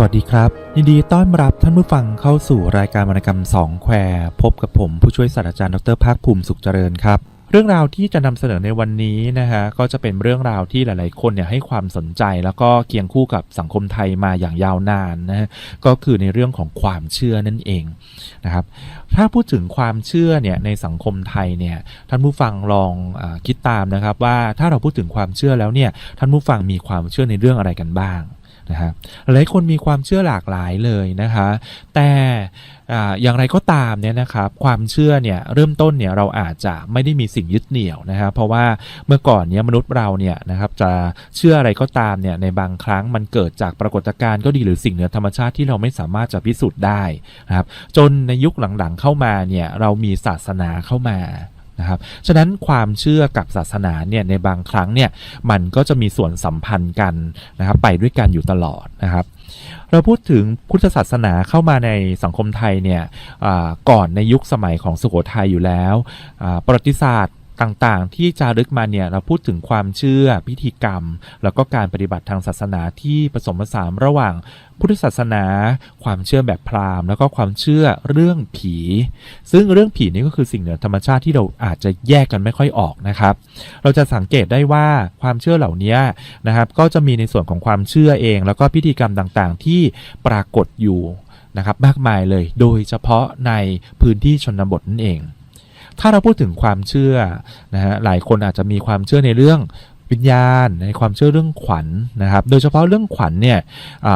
สวัสดีครับยินดีต้อนรับท่านผู้ฟังเข้าสู่รายการวรรณกรรมสองแควพบกับผมผู้ช่วยศาสตราจารย์ดรภาคภูมิสุขเจริญครับ เรื่องราวที่จะนำเสนอในวันนี้นะฮะก็จะเป็นเรื่องราวที่หลาย ๆ คนเนี่ยให้ความสนใจแล้วก็เคียงคู่กับสังคมไทยมาอย่างยาวนานนะฮะก็คือในเรื่องของความเชื่อนั่นเองนะครับถ้าพูดถึงความเชื่อเนี่ยในสังคมไทยเนี่ยท่านผู้ฟังลองอคิดตามนะครับว่าถ้าเราพูดถึงความเชื่อแล้วเนี่ยท่านผู้ฟังมีความเชื่อในเรื่องอะไรกันบ้าง นะครับหลายคนมีความเชื่อหลากหลายเลยนะคะ แต่ออย่างไรก็ตามเนี่ยนะครับความเชื่อเนี่ยเริ่มต้นเนี่ยเราอาจจะไม่ได้มีสิ่งยึดเหนี่ยวนะครับเพราะว่าเมื่อก่อนเนี่ยมนุษย์เราเนี่ยนะครับจะเชื่ออะไรก็ตามเนี่ยในบางครั้งมันเกิดจากปรากฏการณ์ก็ดีหรือสิ่งเหนือธรรมชาติที่เราไม่สามารถจะพิสูจน์ได้นะครับจนในยุคหลังๆเข้ามาเนี่ยเรามีศาสนาเข้ามา นะครับฉะนั้นความเชื่อกับศาสนาเนี่ยในบางครั้งเนี่ยมันก็จะมีส่วนสัมพันธ์กันนะครับไปด้วยกันอยู่ตลอดนะครับเราพูดถึงพุทธศาสนาเข้ามาในสังคมไทยเนี่ยก่อนในยุคสมัยของสุโขทัยอยู่แล้วประวัติศาสตร์ ต่างๆ ที่จารึกมาเนี่ยเราพูดถึงความเชื่อพิธีกรรม แล้วก็การปฏิบัติทางศาสนาที่ผสมผสานระหว่างพุทธศาสนา ความเชื่อแบบพราหมณ์แล้วก็ความเชื่อเรื่องผี ซึ่งเรื่องผีนี่ก็คือสิ่งเหนือธรรมชาติที่เราอาจจะแยกกันไม่ค่อยออกนะครับ เราจะสังเกตได้ว่าความเชื่อเหล่านี้นะครับ ก็จะมีในส่วนของความเชื่อเอง แล้วก็พิธีกรรมต่างๆ ที่ปรากฏอยู่นะครับมากมายเลย โดยเฉพาะในพื้นที่ชนบทนั่นเอง ถ้าเราพูดถึงความเชื่อนะฮะหลายคนอาจจะมีความเชื่อในเรื่องวิญญาณในความเชื่อเรื่องขวัญนะครับ โดยเฉพาะเรื่องขวัญเนี่ย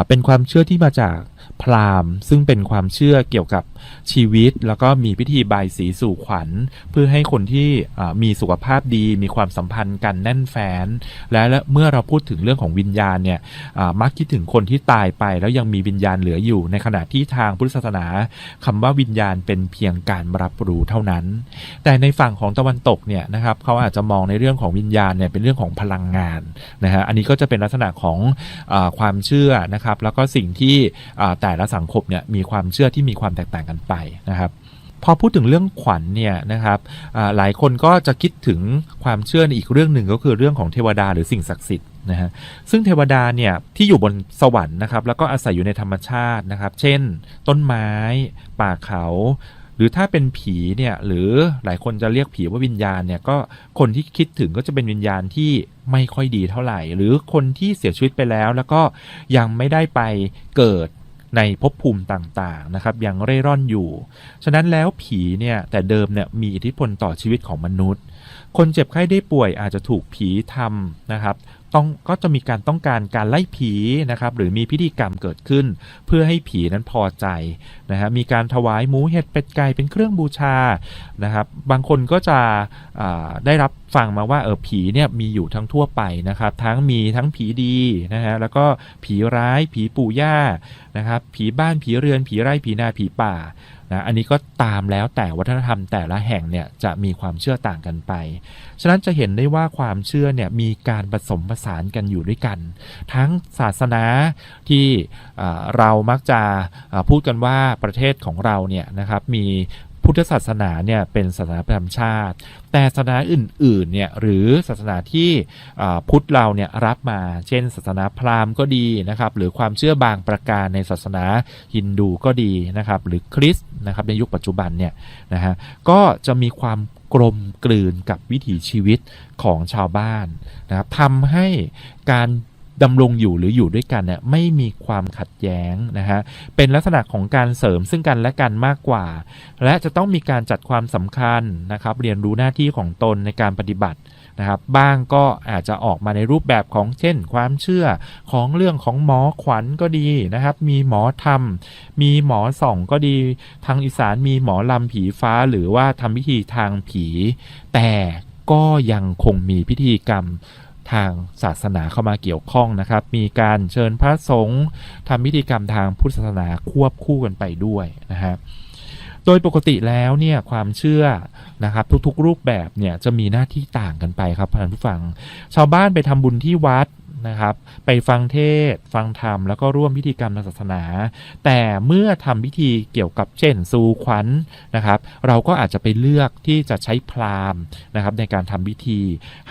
เป็นความเชื่อที่มาจาก พราหมณ์ ซึ่งเป็นความเชื่อเกี่ยวกับชีวิต แล้วก็มีพิธีบายสีสู่ขวัญ เพื่อให้คนที่มีสุขภาพดี มีความสัมพันธ์กันแน่นแฟ้นและเมื่อเราพูดถึงเรื่องของวิญญาณเนี่ยมักคิดถึงคนที่ตายไป แล้วยังมีวิญญาณเหลืออยู่ ในขณะที่ทางพุทธศาสนาคำว่าวิญญาณเป็นเพียงการรับรู้เท่านั้น แต่ในฝั่งของตะวันตกเนี่ยนะครับเขาอาจจะมองในเรื่องของวิญญาณเนี่ยเป็นเรื่องของพลังงานนะฮะอันนี้ก็จะเป็นลักษณะของอความเชื่อนะครับ แล้วก็สิ่งที่แต่ละสังคมเนี่ยมีความเชื่อที่มีความแตกต่างกันไปนะครับพอพูดถึงเรื่องขวัญเนี่ยนะครับหลายคนก็จะคิดถึงความเชื่อในอีกเรื่องหนึ่งก็คือเรื่องของเทวดาหรือสิ่งศักดิ์สิทธิ์นะฮะซึ่งเทวดาเนี่ยที่อยู่บนสวรรค์นะครับแล้วก็อาศัยอยู่ในธรรมชาตินะครับ เช่น ต้นไม้ ป่าเขา หรือถ้าเป็นผีเนี่ยหรือหลายคนจะเรียกผีว่าวิญญาณเนี่ยก็คนที่คิดถึงก็จะเป็นวิญญาณที่ไม่ค่อยดีเท่าไหร่ หรือคนที่เสียชีวิตไปแล้ว แล้วก็ยังไม่ได้ไปเกิด ในภพภูมิต่างๆนะครับยังเร่ร่อนอยู่ ฉะนั้นแล้วผีเนี่ยแต่เดิมเนี่ยมีอิทธิพลต่อชีวิตของมนุษย์ คนเจ็บไข้ได้ป่วยอาจจะถูกผีทำนะครับต้องก็จะมีการต้องการการไล่ผีนะครับหรือมีพิธีกรรมเกิดขึ้น เพื่อให้ผีนั้นพอใจนะฮะมีการถวายหมูเห็ดเป็ดไก่เป็นเครื่องบูชานะครับบางคนก็จะได้รับฟังมาว่าเออผีเนี่ยมีอยู่ทั้งทั่วไปนะครับทั้งมีทั้งผีดีนะฮะแล้วก็ผีร้ายผีปู่ย่านะครับผีบ้านผีเรือนผีไร่ผีนาผีป่า นะอันนี้ก็ตามแล้วแต่วัฒนธรรมแต่ละแห่งเนี่ยจะมีความเชื่อต่างกันไป ฉะนั้นจะเห็นได้ว่าความเชื่อเนี่ยมีการผสมผสานกันอยู่ด้วยกัน ทั้งศาสนาที่เรามักจะพูดกันว่าประเทศของเราเนี่ยนะครับมี พุทธศาสนาเนี่ยเป็นศาสนาประจำชาติ แต่ศาสนาอื่นๆเนี่ยหรือศาสนาที่พุทธเราเนี่ยรับมา เช่น ศาสนาพราหมณ์ก็ดีนะครับ หรือความเชื่อบางประการในศาสนาฮินดูก็ดีนะครับ หรือคริสต์นะครับในยุคปัจจุบันเนี่ยนะฮะก็จะมีความกลมกลืนกับวิถีชีวิตของชาวบ้านนะครับทำให้การ ดำรงอยู่หรืออยู่ด้วยกันเนี่ยไม่มีความขัดแย้งนะฮะเป็นลักษณะของการเสริมซึ่งกันและกันมากกว่า และจะต้องมีการจัดความสำคัญนะครับเรียนรู้หน้าที่ของตนในการปฏิบัตินะครับบ้างก็อาจจะออกมาในรูปแบบของเช่น ความเชื่อของเรื่องของหมอขวัญก็ดีนะครับ มีหมอธรรม มีหมอส่องก็ดี ทางอีสานมีหมอลำผีฟ้าหรือว่าทำพิธีทางผี แต่ก็ยังคงมีพิธีกรรม ทางศาสนาเข้ามาเกี่ยวข้องนะครับ มีการเชิญพระสงฆ์ทำพิธีกรรมทางพุทธศาสนาควบคู่กันไปด้วยนะฮะโดยปกติแล้วเนี่ยความเชื่อนะครับทุกๆรูปแบบเนี่ยจะมีหน้าที่ต่างกันไปครับท่านผู้ฟัง ชาวบ้านไปทำบุญที่วัด นะครับ ไปฟังเทศ ฟังธรรม แล้วก็ร่วมพิธีกรรมทางศาสนา แต่เมื่อทำพิธีเกี่ยวกับเช่นสู่ขวัญนะครับ เราก็อาจจะไปเลือกที่จะใช้พราหมณ์นะครับในการทำพิธี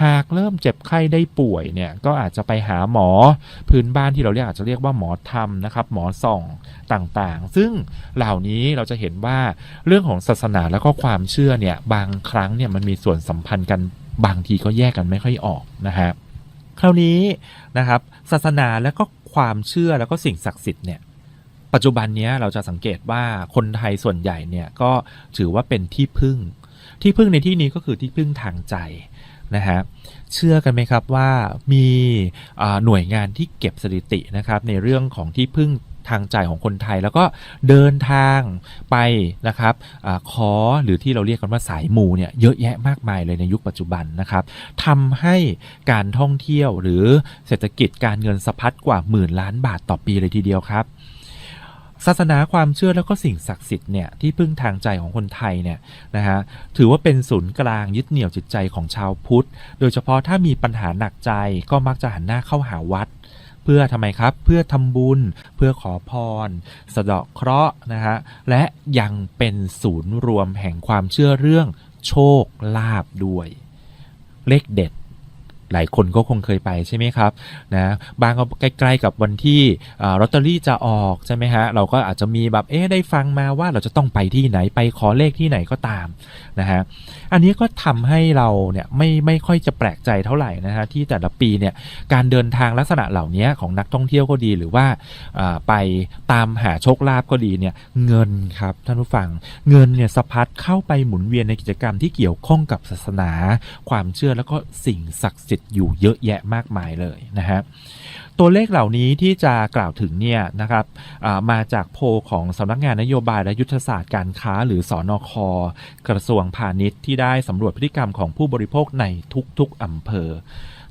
หากเริ่มเจ็บไข้ได้ป่วยเนี่ยก็อาจจะไปหาหมอพื้นบ้านที่เราเรียกอาจจะเรียกว่าหมอธรรมนะครับ หมอส่องต่างๆ ซึ่งเหล่านี้เราจะเห็นว่าเรื่องของศาสนาแล้วก็ความเชื่อเนี่ยบางครั้งเนี่ยมันมีส่วนสัมพันธ์กันบางทีก็แยกกันไม่ค่อยออกนะฮะ คราวนี้นะครับ ศาสนาและก็ความเชื่อแล้วก็สิ่งศักดิ์สิทธิ์เนี่ยปัจจุบันนี้เราจะสังเกตว่าคนไทยส่วนใหญ่เนี่ยก็ถือว่าเป็นที่พึ่ง ที่พึ่งในที่นี้ก็คือที่พึ่งทางใจนะฮะเชื่อกันไหมครับว่ามีหน่วยงานที่เก็บสถิตินะครับในเรื่องของที่พึ่ง ทางใจของคนไทย แล้วก็เดินทางไปนะครับอขอหรือที่เราเรียกกันว่าสายมูเนี่ยเยอะแยะมากมายเลยในยุคปัจจุบันนะครับทำให้การท่องเที่ยวหรือเศรษฐกิจการเงินสะพัดกว่าหมื่นล้านบาทต่อปีเลยทีเดียวครับศาสนาความเชื่อแล้วก็สิ่งศักดิ์สิทธิ์เนี่ยที่พึ่งทางใจของคนไทยเนี่ยนะฮะถือว่าเป็นศูนย์กลางยึดเหนี่ยวจิตใจของชาวพุทธ โดยเฉพาะถ้ามีปัญหาหนักใจก็มักจะหันหน้าเข้าหาวัด เพื่อทำไมครับ เพื่อทำบุญ เพื่อขอพร สะเดาะเคราะห์นะฮะ และยังเป็นศูนย์รวมแห่งความเชื่อเรื่องโชคลาภด้วย เลขเด็ด หลายคนก็คงเคยไปใช่ไหมครับนะบางก็ใกล้ๆกับวันที่ลอตเตอรี่จะออกใช่ไหมฮะเราก็อาจจะมีแบบเอ๊ะได้ฟังมาว่าเราจะต้องไปที่ไหนไปขอเลขที่ไหนก็ตามนะฮะอันนี้ก็ทำให้เราเนี่ยไม่ไม่ค่อยจะแปลกใจเท่าไหร่นะฮะที่แต่ละปีเนี่ยการเดินทางลักษณะเหล่านี้ของนักท่องเที่ยวก็ดีหรือว่าไปตามหาโชคลาภก็ดีเนี่ยเงินครับท่านผู้ฟังเงินเนี่ยสะพัดเข้าไปหมุนเวียนในกิจกรรมที่เกี่ยวข้องกับศาสนา ความเชื่อแล้วก็สิ่งศักดิ์สิทธิอยู่เยอะแยะมากมายเลยนะฮะตัวเลขเหล่านี้ที่จะกล่าวถึงเนี่ยนะครับมาจากโพลของสำนักงานนโยบายและยุทธศาสตร์การค้า หรือสอนอคกระทรวงพาณิชย์ที่ได้สำรวจพฤติกรรมของผู้บริโภคในทุกๆอำเภอ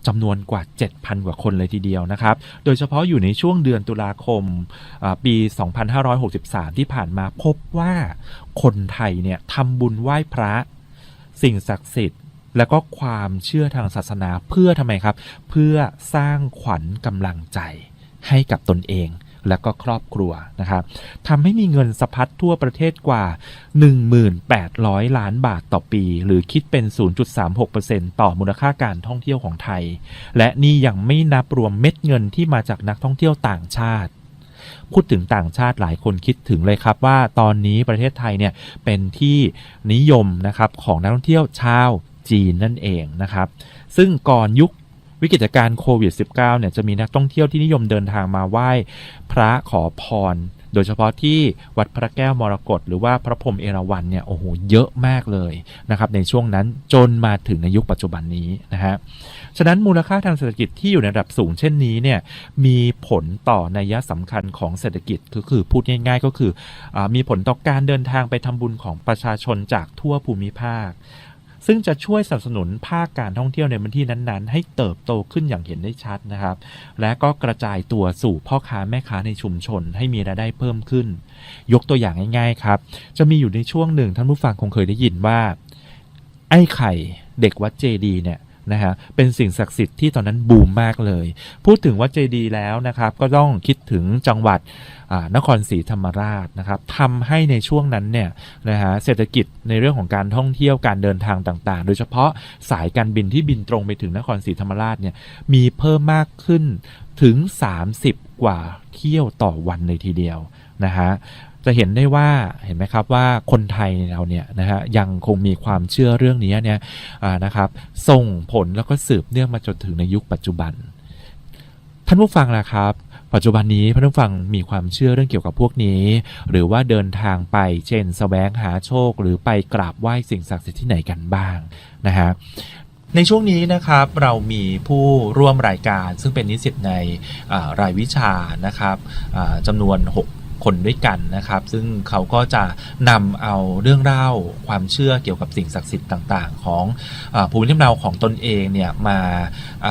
จำนวนกว่า 7,000 กว่าคนเลยทีเดียวนะครับ โดยเฉพาะอยู่ในช่วงเดือนตุลาคมอ่าปี 2563 ที่ผ่านมาพบว่าคนไทยเนี่ยทำบุญไหว้พระ สิ่งศักดิ์สิทธิ์ แล้วก็ความเชื่อทางศาสนาเพื่อทำไมครับ เพื่อสร้างขวัญกำลังใจให้กับตนเองและก็ครอบครัวนะครับทำให้มีเงินสะพัดทั่วประเทศกว่า 1,800 ล้านบาทต่อปี หรือคิดเป็น 0.36%ต่อมูลค่าการท่องเที่ยวของไทย และนี่ยังไม่นับรวมเม็ดเงินที่มาจากนักท่องเที่ยวต่างชาติ พูดถึงต่างชาติหลายคนคิดถึงเลยครับว่าตอนนี้ประเทศไทยเนี่ยเป็นที่นิยมนะครับของนักท่องเที่ยวชาว จีนนั่นเองนะครับ ซึ่งก่อนยุควิกฤตการณ์โควิด -19 เนี่ยจะมีนักท่องเที่ยวที่นิยมเดินทางมาไหว้พระขอพร โดยเฉพาะที่วัดพระแก้วมรกตหรือว่าพระพรหมเอราวัณเนี่ยโอ้โหเยอะมากเลยนะครับในช่วงนั้นจนมาถึงในยุคปัจจุบันนี้นะฮะฉะนั้นมูลค่าทางเศรษฐกิจที่อยู่ในระดับสูงเช่นนี้เนี่ยมีผลต่อนัยสำคัญของเศรษฐกิจก็คือพูดง่าย ๆ ก็คืออมีผลต่อการเดินทางไปทำบุญของประชาชนจากทั่วภูมิภาค ซึ่งจะช่วยสนับสนุนภาคการท่องเที่ยวในพื้นที่นั้นๆ ให้เติบโตขึ้นอย่างเห็นได้ชัดนะครับ และก็กระจายตัวสู่พ่อค้าแม่ค้าในชุมชน ให้มีรายได้เพิ่มขึ้น ยกตัวอย่างง่ายๆครับ จะมีอยู่ในช่วงหนึ่งท่านผู้ฟังคงเคยได้ยินว่า ไอ้ไข่เด็กวัดเจดีเนี่ย นะฮะเป็นสิ่งศักดิ์สิทธิ์ที่ตอนนั้นบูมมากเลย พูดถึงวัดเจดีย์แล้วนะครับก็ต้องคิดถึงจังหวัดนครศรีธรรมราชนะครับทำให้ในช่วงนั้นเนี่ยนะฮะเศรษฐกิจในเรื่องของการท่องเที่ยวการเดินทางต่างๆ โดยเฉพาะสายการบินที่บินตรงไปถึงนครศรีธรรมราชเนี่ยมีเพิ่มมากขึ้นถึง 30 กว่าเที่ยวต่อวันเลยทีเดียวนะฮะ จะเห็นได้ว่าเห็นไหมครับว่าคนไทยเราเนี่ยนะฮะยังคงมีความเชื่อเรื่องนี้เนี่ยนะครับส่งผลแล้วก็สืบเนื่องมาจนถึงในยุคปัจจุบัน ท่านผู้ฟังนะครับ ปัจจุบันนี้ท่านผู้ฟังมีความเชื่อเรื่องเกี่ยวกับพวกนี้ หรือว่าเดินทางไปเช่นแสวงหาโชค หรือไปกราบไหว้สิ่งศักดิ์สิทธิ์ที่ไหนกันบ้างนะฮะในช่วงนี้นะครับเรามีผู้ร่วมรายการซึ่งเป็นนิสิตในรายวิชานะครับจำนวน 6 คนด้วยกันนะครับ ซึ่งเขาก็จะนำเอาเรื่องเล่าความเชื่อเกี่ยวกับสิ่งศักดิ์สิทธิ์ต่างๆ ของอภูมิลำเนาของตนเองเนี่ยมา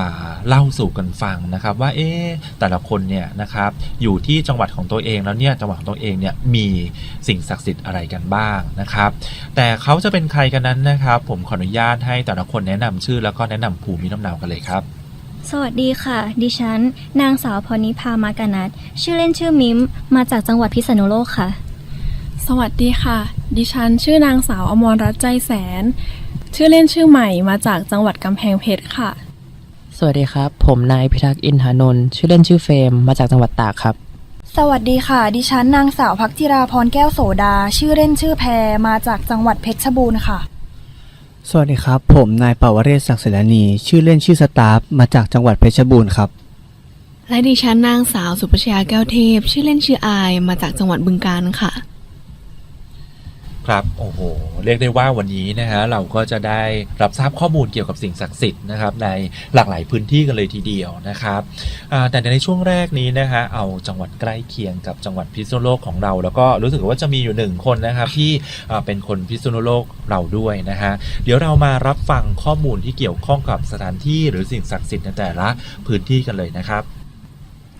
าเล่าสู่กันฟังนะครับ ว่าเอ๊ะแต่ละคนเนี่ยนะครับอยู่ที่จังหวัดของตัวเองแล้วเนี่ยจังหวัดของตัวเองเนี่ยมีสิ่งศักดิ์สิทธิ์อะไรกันบ้างนะครับ แต่เขาจะเป็นใครกันนั้นนะครับ ผมขออนุญาตให้แต่ละคนแนะนำชื่อแล้วก็แนะนำภูมิลำเนากันเลยครับ สวัสดีค่ะ ดิฉัน นางสาวพรนิพามากานัทชื่อเล่นชื่อมิม มาจากจังหวัดพิษณุโลกค่ะ สวัสดีค่ะ ดิฉัน ชื่อนางสาวอมรรัตน์ใจแสน ชื่อเล่นชื่อใหม่มาจากจังหวัดกำแพงเพชรค่ะ สวัสดีครับ ผมนายพิทักษ์อินทานนท์ชื่อเล่นชื่อเฟรมมาจากจังหวัดตากครับ สวัสดีค่ะ ดิฉันนางสาวพักจิราพรแก้วโสดา ชื่อเล่นชื่อแพรมาจากจังหวัดเพชรบูรณ์ค่ะ สวัสดีครับ ผมนายปวเรศศักดิ์เสนานีชื่อเล่นชื่อสตาฟมาจากจังหวัดเพชรบูรณ์ครับ และดิฉันนางสาวสุปชยาแก้วเทพ ชื่อเล่นชื่ออายมาจากจังหวัดบึงกาฬค่ะ ครับ โอ้โห เรียกได้ว่าวันนี้นะฮะเราก็จะได้รับทราบข้อมูลเกี่ยวกับสิ่งศักดิ์สิทธิ์นะครับในหลากหลายพื้นที่กันเลยทีเดียวนะครับแต่ในช่วงแรกนี้นะฮะเอาจังหวัดใกล้เคียงกับจังหวัดพิษณุโลกของเรา แล้วก็รู้สึกว่าจะมีอยู่หนึ่งคนนะครับที่เป็นคนพิษณุโลกเราด้วยนะฮะเดี๋ยวเรามารับฟังข้อมูลที่เกี่ยวข้องกับสถานที่หรือสิ่งศักดิ์สิทธิ์ในแต่ละพื้นที่กันเลยนะครับ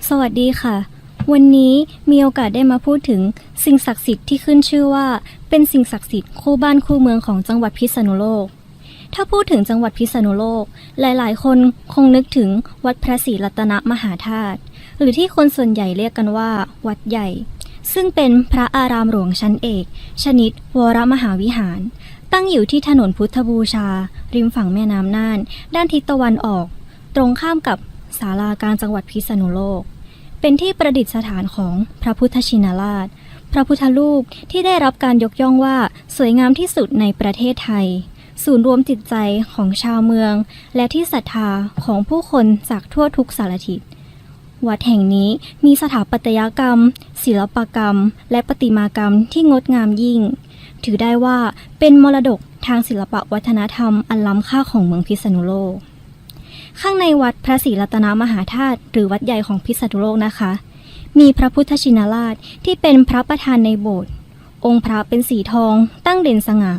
สวัสดีค่ะ วันนี้มีโอกาสได้มาพูดถึงสิ่งศักดิ์สิทธิ์ที่ขึ้นชื่อว่า เป็นสิ่งศักดิ์สิทธิ์คู่บ้านคู่เมืองของจังหวัดพิษณุโลก ถ้าพูดถึงจังหวัดพิษณุโลก หลาย ๆ คนคงนึกถึงวัดพระศรีรัตนมหาธาตุหรือที่คนส่วนใหญ่เรียกกันว่า วัดใหญ่ ซึ่งเป็นพระอารามหลวงชั้นเอก ชนิดวรมหาวิหาร ตั้งอยู่ที่ถนนพุทธบูชา ริมฝั่งแม่น้ำน่าน ด้านทิศตะวันออก ตรงข้ามกับศาลากางจังหวัดพิษณุโลก เป็นที่ประดิษฐานของพระพุทธชินราช พระพุทธรูปที่ได้รับการยกย่องว่าสวยงามที่สุดในประเทศไทย ศูนย์รวมจิตใจของชาวเมือง และที่ศรัทธาของผู้คนจากทั่วทุกสารทิศวัดแห่งนี้มีสถาปัตยกรรม ศิลปกรรม และประติมากรรมที่งดงามยิ่ง ถือได้ว่าเป็นมรดกทางศิลปวัฒนธรรมอันล้ำค่าของเมืองพิษณุโลก ข้างในวัดพระศรีรัตนมหาธาตุหรือวัดใหญ่ของพิษณุโลกนะคะ มีพระพุทธชินราชที่เป็นพระประธานในโบสถ์องค์พระเป็นสีทองตั้งเด่นสง่า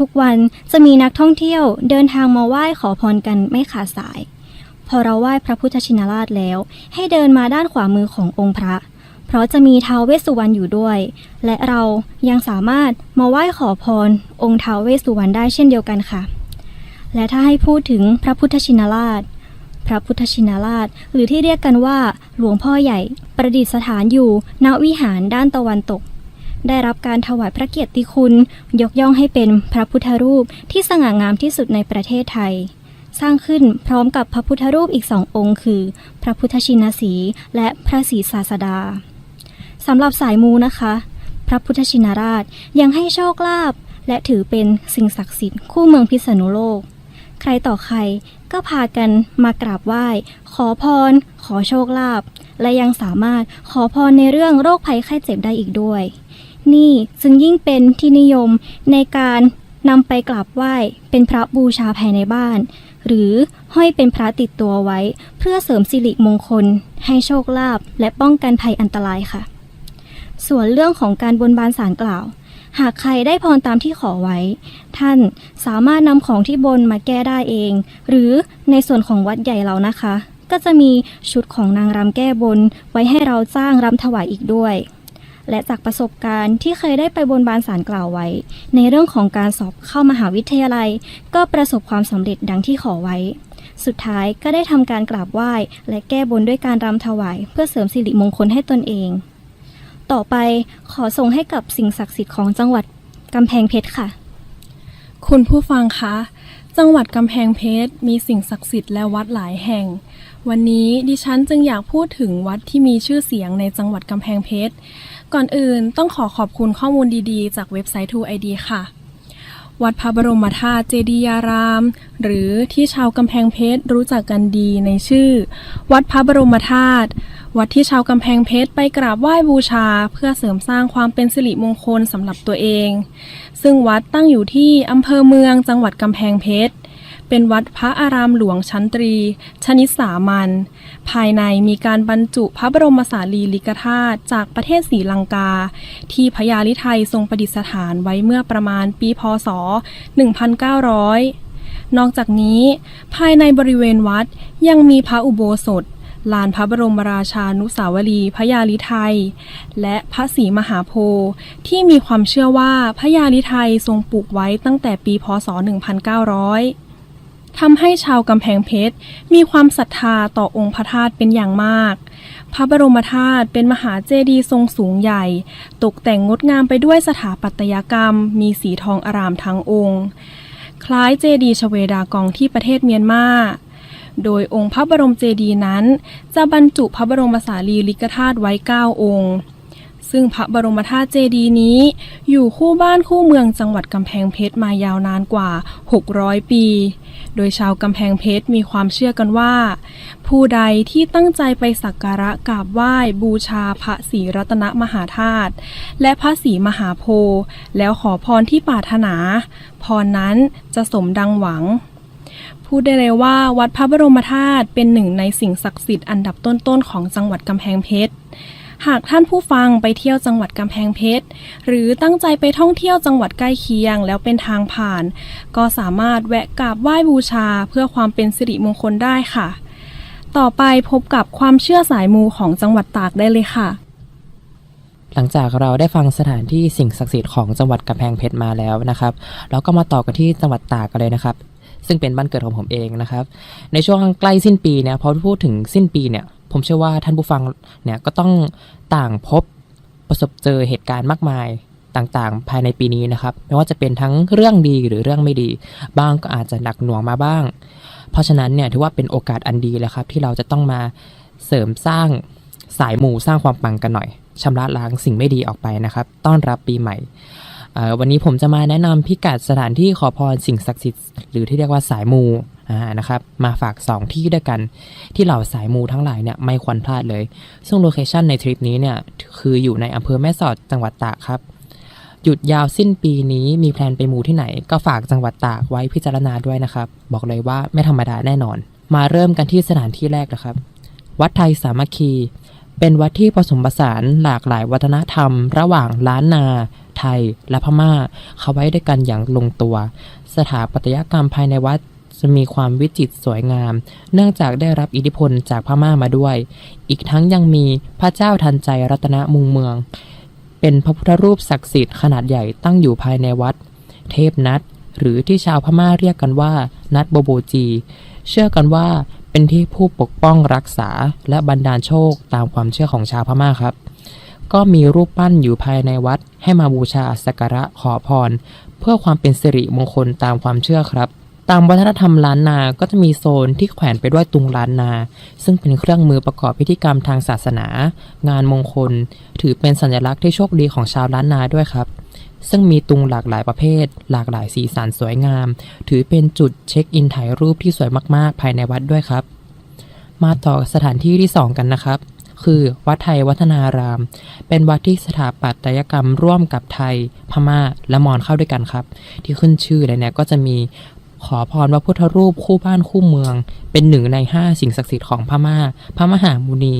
ทุกๆวันจะมีนักท่องเที่ยวเดินทางมาไหว้ขอพรกันไม่ขาดสาย พอเราไหว้พระพุทธชินราชแล้ว ให้เดินมาด้านขวามือขององค์พระ เพราะจะมีท้าวเวสสุวรรณอยู่ด้วย และเรายังสามารถมาไหว้ขอพรองค์ท้าวเวสสุวรรณได้เช่นเดียวกันค่ะ และถ้าให้พูดถึงพระพุทธชินราช พระพุทธชินราช หรือที่เรียกกันว่าหลวงพ่อใหญ่ ประดิษฐานอยู่ณวิหารด้านตะวันตก ได้รับการถวายพระเกียรติคุณ ยกย่องให้เป็นพระพุทธรูปที่สง่างามที่สุดในประเทศไทย สร้างขึ้นพร้อมกับพระพุทธรูปอีกสององค์ คือ พระพุทธชินสีและพระศรีศาสดาสำหรับสายมูนะคะ พระพุทธชินราชยังให้โชคลาภและถือเป็นสิ่งศักดิ์สิทธิ์คู่เมืองพิษณุโลก ใครต่อใครก็พากันมากราบไหว้ ขอพร ขอโชคลาภและยังสามารถขอพรในเรื่องโรคภัยไข้เจ็บได้อีกด้วย นี่จึงยิ่งเป็นที่นิยมในการนำไปกราบไหว้เป็นพระบูชาภายในบ้าน หรือห้อยเป็นพระติดตัวไว้ เพื่อเสริมสิริมงคล ให้โชคลาภและป้องกันภัยอันตรายค่ะ ส่วนเรื่องของการบนบานสารกล่าว หากใครได้พรตามที่ขอไว้ ท่านสามารถนำของที่บนมาแก้ได้เอง หรือในส่วนของวัดใหญ่เรานะคะ ก็จะมีชุดของนางรำแก้บนไว้ให้เราจ้างรำถวายอีกด้วย และจากประสบการณ์ที่เคยได้ไปบนบานสารกล่าวไว้ ในเรื่องของการสอบเข้ามหาวิทยาลัย ก็ประสบความสำเร็จดังที่ขอไว้ สุดท้ายก็ได้ทำการกราบไหว้ และแก้บนด้วยการรำถวาย เพื่อเสริมสิริมงคลให้ตนเอง ต่อไปขอส่งให้กับสิ่งศักดิ์สิทธิ์ของจังหวัดกำแพงเพชรค่ะ คุณผู้ฟังคะ จังหวัดกำแพงเพชรมีสิ่งศักดิ์สิทธิ์และวัดหลายแห่ง วันนี้ดิฉันจึงอยากพูดถึงวัดที่มีชื่อเสียงในจังหวัดกำแพงเพชร ก่อนอื่นต้องขอขอบคุณข้อมูลดีๆ จากเว็บไซต์ True ID ค่ะ วัดพระบรมธาตุเจดียาราม หรือที่ชาวกำแพงเพชรรู้จักกันดีในชื่อ วัดพระบรมธาตุ วัดที่ชาวกำแพงเพชรไปกราบไหว้บูชา เพื่อเสริมสร้างความเป็นสิริมงคลสำหรับตัวเอง ซึ่งวัดตั้งอยู่ที่อำเภอเมืองจังหวัดกำแพงเพชรเป็นวัดพระอารามหลวงชั้นตรี ชนิดสามัญภายในมีการบรรจุพระบรมสารีริกธาตุจากประเทศศรีลังกา ที่พญาลิไทยทรงประดิษฐานไว้เมื่อประมาณปีพศ 1900 นอกจากนี้ ภายในบริเวณวัดยังมีพระอุโบสถ ลานพระบรมราชานุสาวรีพระยาลิไทย และพระศรีมหาโพธิ์ที่มีความเชื่อว่าพระยาลิไทยทรงปลูกไว้ตั้งแต่ปีพศ 1900ทำให้ชาวกำแพงเพชรมีความศรัทธาต่อองค์พระธาตุเป็นอย่างมาก พระบรมธาตุเป็นมหาเจดีย์ทรงสูงใหญ่ ตกแต่งงดงามไปด้วยสถาปัตยกรรม มีสีทองอารามทั้งองค์ คล้ายเจดีย์ชเวดากองที่ประเทศเมียนมา โดยองค์พระบรมเจดีย์นั้น จะบรรจุพระบรมสารีริกธาตุไว้ 9 องค์ ซึ่งพระบรมธาตุเจดีย์นี้ อยู่คู่บ้านคู่เมืองจังหวัดกำแพงเพชรมายาวนานกว่า 600 ปี โดยชาวกำแพงเพชรมีความเชื่อกันว่า ผู้ใดที่ตั้งใจไปสักการะกราบไหว้บูชาพระศรีรัตนมหาธาตุและพระศรีมหาโพธิ์แล้วขอพรที่ปรารถนา พรนั้นจะสมดังหวัง พูดได้เลยว่า วัดพระบรมธาตุเป็นหนึ่งในสิ่งศักดิ์สิทธิ์อันดับต้นๆของจังหวัดกำแพงเพชรหากท่านผู้ฟังไปเที่ยวจังหวัดกำแพงเพชร หรือตั้งใจไปท่องเที่ยวจังหวัดใกล้เคียงแล้วเป็นทางผ่าน ก็สามารถแวะกราบไหว้บูชาเพื่อความเป็นสิริมงคลได้ค่ะ ต่อไปพบกับความเชื่อสายมูของจังหวัดตากได้เลยค่ะ หลังจากเราได้ฟังสถานที่สิ่งศักดิ์สิทธิ์ของจังหวัดกำแพงเพชรมาแล้วนะครับ เราก็มาต่อกันที่จังหวัดตากกันเลยนะครับ ซึ่งเป็นบ้านเกิดของผมเองนะครับ ในช่วงใกล้สิ้นปีเนี่ยพอพูดถึงสิ้นปีเนี่ยผมเชื่อว่าท่านผู้ฟังเนี่ยก็ต้องต่างพบประสบเจอเหตุการณ์มากมายต่างๆ ภายในปีนี้นะครับไม่ว่าจะเป็นทั้งเรื่องดีหรือเรื่องไม่ดี บ้างก็อาจจะหนักหน่วงมาบ้าง เพราะฉะนั้นเนี่ยถือว่าเป็นโอกาสอันดีเลยครับที่เราจะต้องมาเสริมสร้างสายหมู่สร้างความปังกันหน่อยชำระล้างสิ่งไม่ดีออกไปนะครับ ต้อนรับปีใหม่ วันนี้ผมจะมาแนะนำพิกัดสถานที่ขอพรสิ่งศักดิ์สิทธิ์หรือที่เรียกว่าสายมูนะครับมาฝาก 2 ที่ด้วยกัน ที่เหล่าสายมูทั้งหลายเนี่ยไม่ควรพลาดเลย ซึ่งโลเคชันในทริปนี้เนี่ยคืออยู่ในอำเภอแม่สอดจังหวัดตากครับหยุดยาวสิ้นปีนี้มีแพลนไปมูที่ไหน ก็ฝากจังหวัดตากไว้พิจารณาด้วยนะครับ บอกเลยว่าไม่ธรรมดาแน่นอน มาเริ่มกันที่สถานที่แรกนะครับ วัดไทยสามัคคี เป็นวัดที่ผสมผสานหลากหลายวัฒนธรรม ระหว่างล้านนา ไทยและพม่าเข้าไว้ด้วยกันอย่างลงตัว สถาปัตยกรรมภายในวัดจะมีความวิจิตรสวยงาม เนื่องจากได้รับอิทธิพลจากพม่ามาด้วย อีกทั้งยังมีพระเจ้าทันใจรัตนมุงเมือง เป็นพระพุทธรูปศักดิ์สิทธิ์ขนาดใหญ่ตั้งอยู่ภายในวัด เทพนัทหรือที่ชาวพม่าเรียกกันว่า นัทโบโบจี เชื่อกันว่าเป็นที่ผู้ปกป้องรักษาและบันดาลโชคตามความเชื่อของชาวพม่าครับ ก็มีรูปปั้นอยู่ภายในวัด ให้มาบูชาสักการะขอพร เพื่อความเป็นสิริมงคลตามความเชื่อครับ ตามวัฒนธรรมล้านนาก็จะมีโซนที่แขวนไปด้วยตุงล้านนา ซึ่งเป็นเครื่องมือประกอบพิธีกรรมทางศาสนา งานมงคล ถือเป็นสัญลักษณ์ที่โชคดีของชาวล้านนาด้วยครับซึ่งมีตุงหลากหลายประเภท หลากหลายสีสันสวยงาม ถือเป็นจุดเช็คอินถ่ายรูปที่สวยมากๆ ภายในวัดด้วยครับ มาต่อสถานที่ที่ 2 กันนะครับ คือ วัดไทยวัฒนาราม เป็นวัดที่สถาปัตยกรรมร่วมกับไทยพม่าและมอญเข้าด้วยกันครับ ที่ขึ้นชื่อเลยเนี่ยก็จะมีขอพรพระพุทธรูปคู่บ้านคู่เมือง เป็นหนึ่งในห้าสิ่งศักดิ์สิทธิ์ของพม่า พระมหามุนี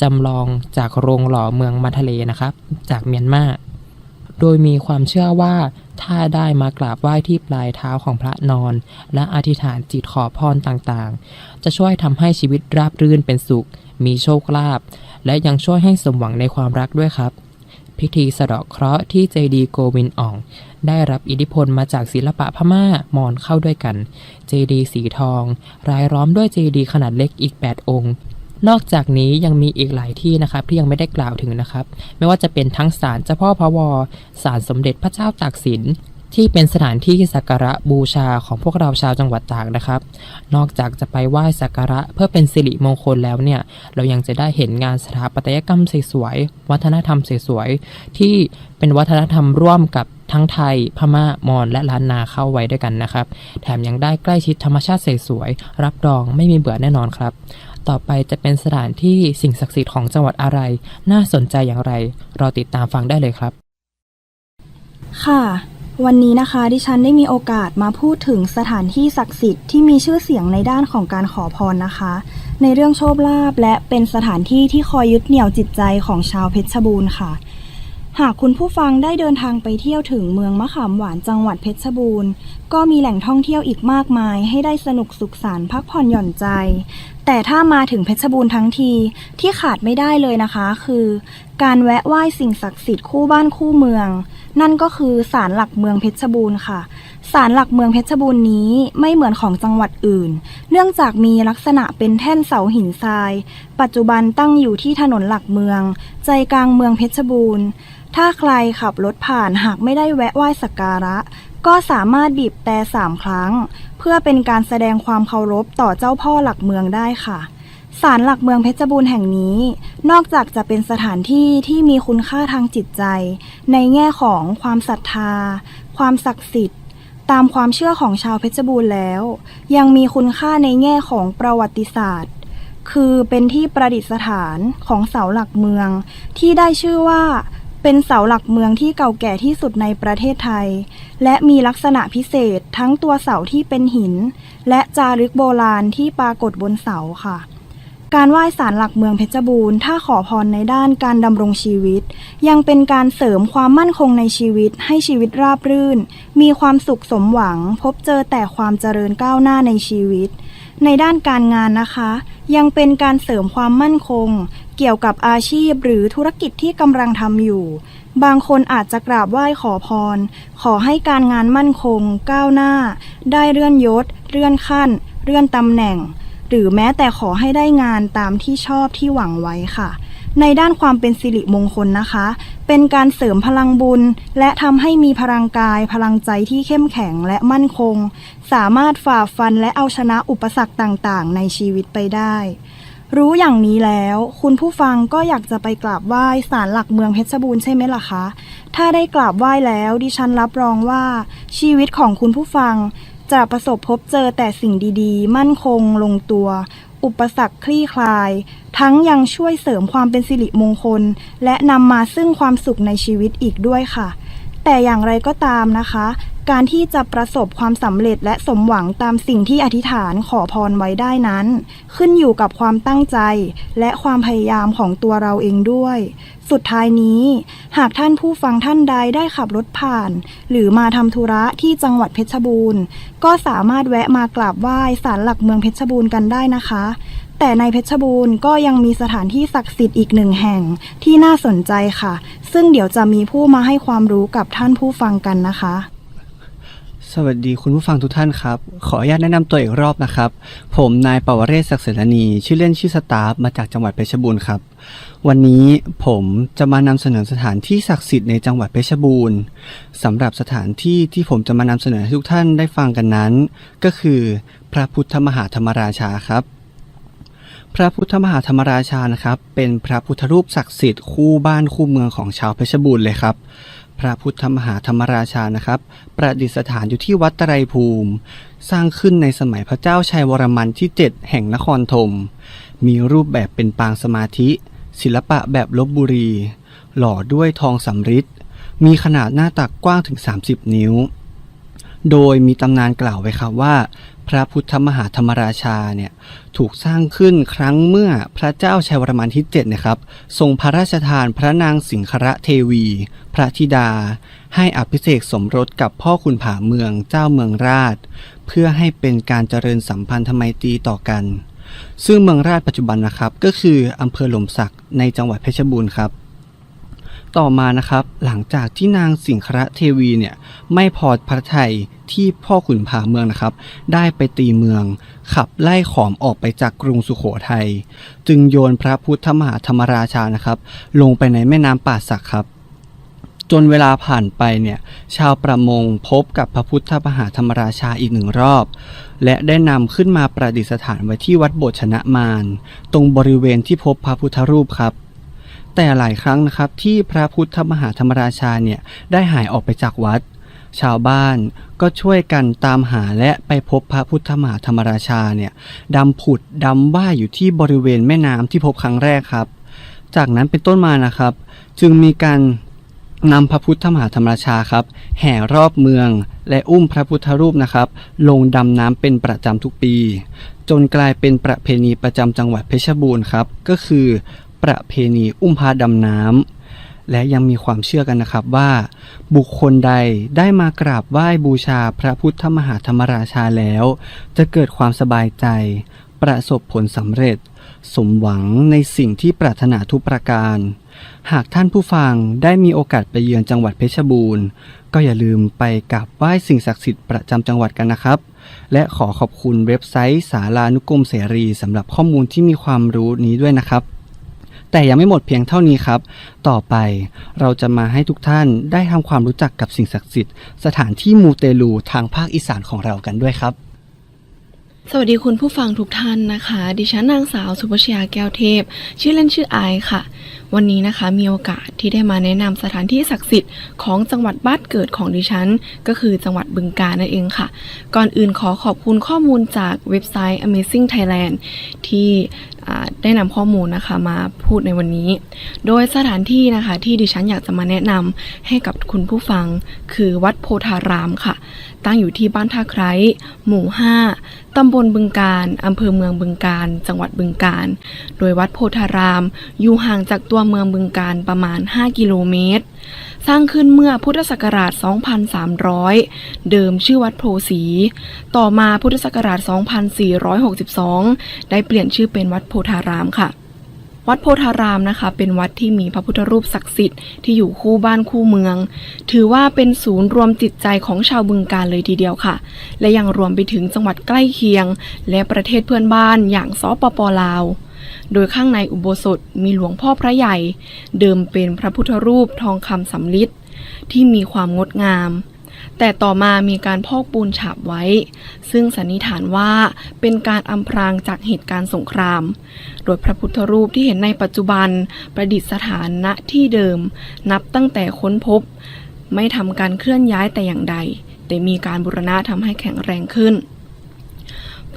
จำลองจากโรงหล่อเมืองมาทะเลนะครับ จากเมียนมาโดยมีความเชื่อว่าถ้าได้มากราบไหว้ที่ปลายเท้าของพระนอน และอธิษฐานจิตขอพรต่างๆ จะช่วยทำให้ชีวิตราบรื่นเป็นสุข มีโชคลาภและยังช่วยให้สมหวังในความรักด้วยครับ พิธีสะเดาะเคราะห์ที่เจดีโกวินอ่อง ได้รับอิทธิพลมาจากศิลปะพม่ามอญเข้าด้วยกัน เจดีสีทอง รายล้อมด้วยเจดีขนาดเล็กอีก 8 องค์นอกจากนี้ยังมีอีกหลายที่นะครับที่ยังไม่ได้กล่าวถึงนะครับ ไม่ว่าจะเป็นทั้งศาลเจ้าพ่อพระวศาลสมเด็จพระเจ้าตากสิน ที่เป็นสถานที่สักการะบูชาของพวกเราชาวจังหวัดตากนะครับ นอกจากจะไปไหว้สักการะเพื่อเป็นสิริมงคลแล้วเนี่ย เรายังจะได้เห็นงานสถาปัตยกรรมสวยๆ วัฒนธรรมสวยๆ ที่เป็นวัฒนธรรมร่วมกับทั้งไทย พม่า มอญ และล้านนาเข้าไว้ด้วยกันนะครับ แถมยังได้ใกล้ชิดธรรมชาติสวยๆ รับรองไม่มีเบื่อแน่นอนครับ ต่อไปจะเป็นสถานที่สิ่งศักดิ์สิทธิ์ของจังหวัดอะไร น่าสนใจอย่างไร รอติดตามฟังได้เลยครับ ค่ะ วันนี้นะคะดิฉันได้มีโอกาสมาพูดถึงสถานที่ศักดิ์สิทธิ์ที่มีชื่อเสียงในด้านของการขอพรนะคะ ในเรื่องโชคลาภและเป็นสถานที่ที่คอยยึดเหนี่ยวจิตใจของชาวเพชรบูรณ์ค่ะ หากคุณผู้ฟังได้เดินทางไปเที่ยวถึงเมืองมะขามหวานจังหวัดเพชรบูรณ์ ก็มีแหล่งท่องเที่ยวอีกมากมาย ให้ได้สนุกสุขสันต์พักผ่อนหย่อนใจ แต่ถ้ามาถึงเพชรบูรณ์ทั้งทีที่ขาดไม่ได้เลยนะคะ คือ การแวะไหว้สิ่งศักดิ์สิทธิ์คู่บ้านคู่เมือง นั่นก็คือศาลหลักเมืองเพชรบูรณ์ค่ะศาลหลักเมืองเพชรบูรณ์นี้ไม่เหมือนของจังหวัดอื่น เนื่องจากมีลักษณะเป็นแท่นเสาหินทราย ปัจจุบันตั้งอยู่ที่ถนนหลักเมือง ใจกลางเมืองเพชรบูรณ์ ถ้าใครขับรถผ่านหากไม่ได้แวะไหว้สักการะ ก็สามารถบีบแต่สามครั้ง เพื่อเป็นการแสดงความเคารพต่อเจ้าพ่อหลักเมืองได้ค่ะ ศาลหลักเมืองเพชรบูรณ์แห่งนี้ นอกจากจะเป็นสถานที่ที่มีคุณค่าทางจิตใจ ในแง่ของความศรัทธา ความศักดิ์สิทธิ์ ตามความเชื่อของชาวเพชรบูรณ์แล้ว ยังมีคุณค่าในแง่ของประวัติศาสตร์ คือเป็นที่ประดิษฐานของเสาหลักเมือง ที่ได้ชื่อว่า เป็นเสาหลักเมืองที่เก่าแก่ที่สุดในประเทศไทย และมีลักษณะพิเศษทั้งตัวเสาที่เป็นหิน และจารึกโบราณที่ปรากฏบนเสาค่ะ การไหว้ศาลหลักเมืองเพชรบูรณ์ถ้าขอพรในด้านการดำรงชีวิต ยังเป็นการเสริมความมั่นคงในชีวิตให้ชีวิตราบรื่น มีความสุขสมหวัง พบเจอแต่ความเจริญก้าวหน้าในชีวิต ในด้านการงานนะคะ ยังเป็นการเสริมความมั่นคง เกี่ยวกับอาชีพหรือธุรกิจที่กำลังทำอยู่ บางคนอาจจะกราบไหว้ขอพร ขอให้การงานมั่นคง ก้าวหน้า ได้เลื่อนยศ เลื่อนขั้น เลื่อนตำแหน่ง หรือแม้แต่ขอให้ได้งานตามที่ชอบที่หวังไว้ค่ะ ในด้านความเป็นสิริมงคลนะคะ เป็นการเสริมพลังบุญ และทำให้มีพลังกาย พลังใจที่เข้มแข็งและมั่นคง สามารถฝ่าฟันและเอาชนะอุปสรรคต่างๆ ในชีวิตไปได้รู้อย่างนี้แล้ว คุณผู้ฟังก็อยากจะไปกราบไหว้ศาลหลักเมืองเพชรบูรณ์ใช่ไหมล่ะคะ ถ้าได้กราบไหว้แล้วดิฉันรับรองว่าชีวิตของคุณผู้ฟัง จะประสบพบเจอแต่สิ่งดีๆ มั่นคงลงตัว อุปสรรคคลี่คลาย ทั้งยังช่วยเสริมความเป็นสิริมงคล และนำมาซึ่งความสุขในชีวิตอีกด้วยค่ะ แต่อย่างไรก็ตามนะคะ การที่จะประสบความสำเร็จและสมหวังตามสิ่งที่อธิษฐานขอพรไว้ได้นั้น ขึ้นอยู่กับความตั้งใจ และความพยายามของตัวเราเองด้วย สุดท้ายนี้ หากท่านผู้ฟังท่านใดได้ขับรถผ่าน หรือมาทำธุระที่จังหวัดเพชรบูรณ์ ก็สามารถแวะมากราบไหว้ศาลหลักเมืองเพชรบูรณ์กันได้นะคะ แต่ในเพชรบูรณ์ก็ยังมีสถานที่ศักดิ์สิทธิ์อีกหนึ่งแห่งที่น่าสนใจค่ะ ซึ่งเดี๋ยวจะมีผู้มาให้ความรู้กับท่านผู้ฟังกันนะคะ สวัสดีคุณผู้ฟังทุกท่านครับ ขออนุญาตแนะนำตัวอีกรอบนะครับ ผมนายปวเรศศักดิ์เสรณีชื่อเล่นชื่อสตาฟมาจากจังหวัดเพชรบูรณ์ครับ วันนี้ผมจะมานำเสนอสถานที่ศักดิ์สิทธิ์ในจังหวัดเพชรบูรณ์สำหรับสถานที่ที่ผมจะมานำเสนอให้ทุกท่านได้ฟังกันนั้น ก็คือ พระพุทธมหาธรรมราชาครับ พระพุทธมหาธรรมราชานะครับ เป็นพระพุทธรูปศักดิ์สิทธิ์คู่บ้านคู่เมืองของชาวเพชรบูรณ์เลยครับ พระพุทธมหาธรรมราชานะครับ ประดิษฐานอยู่ที่วัดไตรภูมิ สร้างขึ้นในสมัยพระเจ้าชัยวรมันที่ 7 แห่งนครธมมีรูปแบบเป็นปางสมาธิ ศิลปะแบบลบบุรี หล่อด้วยทองสำริดมีขนาดหน้าตักกว้างถึง 30 นิ้ว โดยมีตำนานกล่าวไว้ครับว่า พระพุทธมหาธรรมราชาเนี่ยถูกสร้างขึ้นครั้งเมื่อพระเจ้าชัยวรมันที่7นะครับทรงพระราชทานพระนางสิงคระเทวี พระธิดา ให้อภิเษกสมรสกับพ่อคุณผาเมืองเจ้าเมืองราช เพื่อให้เป็นการเจริญสัมพันธไมตรีต่อกัน ซึ่งเมืองราชปัจจุบันนะครับก็คืออำเภอหล่มสักในจังหวัดเพชรบูรณ์ครับ ต่อมานะครับ หลังจากที่นางสิงคระเทวีเนี่ยไม่พอพระทัยที่พ่อขุนผาเมืองนะครับ ได้ไปตีเมือง ขับไล่ขอมออกไปจากกรุงสุขโขทัยจึงโยนพระพุทธมหาธรรมราชานะครับ ลงไปในแม่น้ำป่าสักครับ จนเวลาผ่านไปเนี่ยชาวประมงพบกับพระพุทธมหาธรรมราชาอีกหนึ่งรอบ และได้นำขึ้นมาประดิษฐานไว้ที่วัดโบชนะมารตรงบริเวณที่พบพระพุทธรูปครับ แต่หลายครั้งนะครับที่พระพุทธมหาธรรมราชาเนี่ยได้หายออกไปจากวัด ชาวบ้านก็ช่วยกันตามหาและไปพบพระพุทธมหาธรรมราชาเนี่ยดำผุดดำว่าอยู่ที่บริเวณแม่น้ำที่พบครั้งแรกครับ จากนั้นเป็นต้นมานะครับ จึงมีการนำพระพุทธมหาธรรมราชาครับ แห่รอบเมืองและอุ้มพระพุทธรูปนะครับ ลงดำน้ำเป็นประจำทุกปี จนกลายเป็นประเพณีประจำจังหวัดเพชรบูรณ์ครับ ก็คือ ประเพณีอุ้มพาดำน้ำและยังมีความเชื่อกันนะครับว่า บุคคลใดได้มากราบไหว้บูชาพระพุทธมหาธรรมราชาแล้ว จะเกิดความสบายใจ ประสบผลสำเร็จ สมหวังในสิ่งที่ปรารถนาทุกประการ หากท่านผู้ฟังได้มีโอกาสไปเยือนจังหวัดเพชรบูรณ์ ก็อย่าลืมไปกราบไหว้สิ่งศักดิ์สิทธิ์ประจำจังหวัดกันนะครับและขอขอบคุณเว็บไซต์สารานุกรมเสรีสำหรับข้อมูลที่มีความรู้นี้ด้วยนะครับ แต่ยังไม่หมดเพียงเท่านี้ครับ ต่อไปเราจะมาให้ทุกท่านได้ทำความรู้จักกับสิ่งศักดิ์สิทธิ์สถานที่มูเตลูทางภาคอีสานของเรากันด้วยครับ สวัสดีคุณผู้ฟังทุกท่านนะคะ ดิฉันนางสาวสุภชยาแก้วเทพ ชื่อเล่นชื่อไอค่ะ วันนี้นะคะมีโอกาสที่ได้มาแนะนำสถานที่ศักดิ์สิทธิ์ของจังหวัดบ้านเกิดของดิฉัน ก็คือจังหวัดบึงกาฬนั่นเองค่ะ ก่อนอื่นขอขอบคุณข้อมูลจากเว็บไซต์ Amazing Thailand ที่ได้นำข้อมูลนะคะมาพูดในวันนี้ โดยสถานที่นะคะที่ดิฉันอยากจะมาแนะนำให้กับคุณผู้ฟัง คือวัดโพธารามค่ะ ตั้งอยู่ที่บ้านท่าไคร้หมู่ 5 ตำบลบึงการอำเภอเมืองบึงการ จังหวัดบึงการ โดยวัดโพธาราม อยู่ห่างจากตัวเมืองบึงการประมาณ 5 กิโลเมตร สร้างขึ้นเมื่อพุทธศักราช 2300 เดิมชื่อวัดโพสี ต่อมาพุทธศักราช 2462 ได้เปลี่ยนชื่อเป็นวัดโพธารามค่ะ วัดโพธารามนะคะ เป็นวัดที่มีพระพุทธรูปศักดิ์สิทธิ์ที่อยู่คู่บ้านคู่เมือง ถือว่าเป็นศูนย์รวมจิตใจของชาวบึงการเลยทีเดียวค่ะ และยังรวมไปถึงจังหวัดใกล้เคียง และประเทศเพื่อนบ้านอย่างสปปลาว โดยข้างในอุโบสถมีหลวงพ่อพระใหญ่ เดิมเป็นพระพุทธรูปทองคำสำริดที่มีความงดงาม แต่ต่อมามีการพอกปูนฉาบไว้ ซึ่งสันนิษฐานว่าเป็นการอำพรางจากเหตุการณ์สงคราม โดยพระพุทธรูปที่เห็นในปัจจุบันประดิษฐานณที่เดิม นับตั้งแต่ค้นพบ ไม่ทำการเคลื่อนย้ายแต่อย่างใด แต่มีการบูรณะทำให้แข็งแรงขึ้น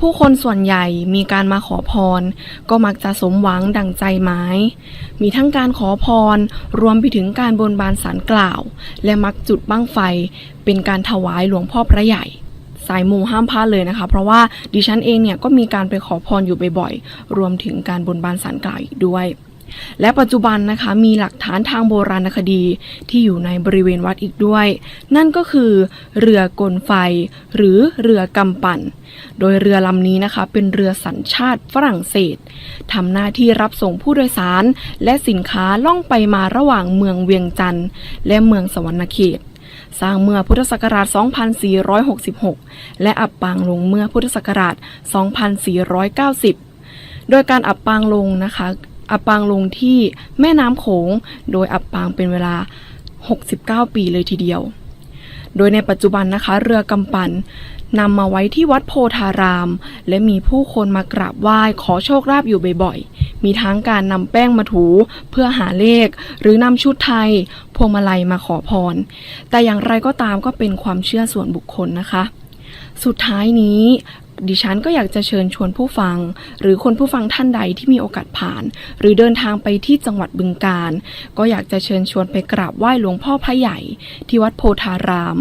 ผู้คนส่วนใหญ่มีการมาขอพร ก็มักจะสมหวังดังใจหมาย มีทั้งการขอพร รวมไปถึงการบนบานสารกล่าว และมักจุดบั้งไฟ เป็นการถวายหลวงพ่อพระใหญ่สายมูห้ามพลาดเลยนะคะ เพราะว่าดิฉันเองเนี่ยก็มีการไปขอพรอยู่บ่อยๆ รวมถึงการบนบานสารกล่าวอีกด้วย และปัจจุบันนะคะมีหลักฐานทางโบราณคดีที่อยู่ในบริเวณวัดอีกด้วย นั่นก็คือเรือกลไฟ หรือเรือกำปั่น โดยเรือลำนี้นะคะ เป็นเรือสัญชาติฝรั่งเศสทำหน้าที่รับส่งผู้โดยสาร และสินค้าล่องไปมาระหว่างเมืองเวียงจันทร์และเมืองสวรรณเขตสร้างเมื่อพุทธศักราช 2466 และอับปางลงเมื่อพุทธศักราช 2490 โดยการอับปางลงนะคะ อับปางลงที่แม่น้ำโขง โดยอับปางเป็นเวลา 69 ปีเลยทีเดียว โดยในปัจจุบันนะคะ เรือกำปั่นนำมาไว้ที่วัดโพธาราม และมีผู้คนมากราบไหว้ขอโชคลาภอยู่บ่อยๆ มีทั้งการนำแป้งมาถูเพื่อหาเลข หรือนำชุดไทย พวงมาลัยมาขอพร แต่อย่างไรก็ตามก็เป็นความเชื่อส่วนบุคคลนะคะ สุดท้ายนี้ ดิฉันก็อยากจะเชิญชวนผู้ฟัง หรือคนผู้ฟังท่านใดที่มีโอกาสผ่าน หรือเดินทางไปที่จังหวัดบึงกาฬก็อยากจะเชิญชวนไปกราบไหว้หลวงพ่อพระใหญ่ ที่วัดโพธาราม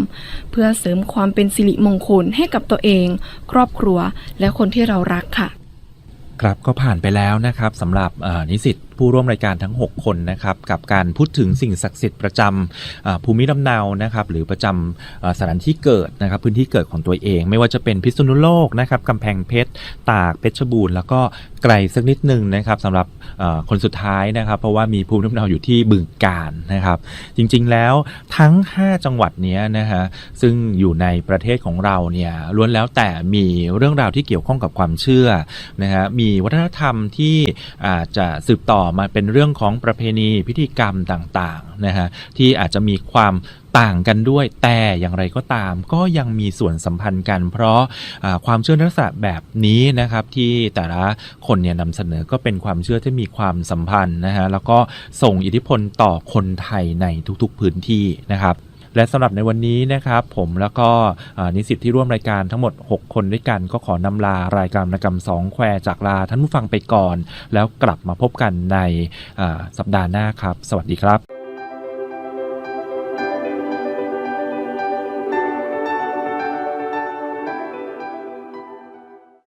เพื่อเสริมความเป็นสิริมงคลให้กับตัวเอง ครอบครัวและคนที่เรารักค่ะ ครับก็ผ่านไปแล้วนะครับสำหรับนิสิต ผู้ร่วมรายการทั้ง 6 คนนะครับกับการพูดถึงสิ่งศักดิ์สิทธิ์ประจำภูมิลำเนานะครับหรือประจำสถานที่เกิดนะครับพื้นที่เกิดของตัวเอง ไม่ว่าจะเป็นพิษณุโลกนะครับกำแพงเพชรตากเพชรบูรณ์แล้วก็ไกลสักนิดหนึ่งนะครับสำหรับคนสุดท้ายนะครับ เพราะว่ามีภูมิลำเนาอยู่ที่บึงกาฬนะครับ จริงๆแล้วทั้ง 5 จังหวัดนี้นะฮะซึ่งอยู่ในประเทศของเราเนี่ยล้วนแล้วแต่มีเรื่องราวที่เกี่ยวข้องกับความเชื่อนะฮะมีวัฒนธรรมที่อาจจะสืบต่อมาเป็นเรื่องของประเพณีพิธีกรรมต่างๆนะฮะที่อาจจะมีความต่างกันด้วยแต่อย่างไรก็ตาม ก็ยังมีส่วนสัมพันธ์กัน เพราะะความเชื่อลักษณะแบบนี้นะครับที่แต่ละคนเนี่ยนำเสนอก็เป็นความเชื่อที่มีความสัมพันธ์นะฮะแล้วก็ส่งอิทธิพลต่อคนไทยในทุกๆพื้นที่นะครับ และสำหรับในวันนี้นะครับผมแล้วก็นิสิตที่ร่วมรายการทั้งหมด 6 คนด้วยกันก็ขอนำลารายการนกรรมสองแควจากลาท่านผู้ฟังไปก่อน แล้วกลับมาพบกันในสัปดาห์หน้าครับ สวัสดีครับ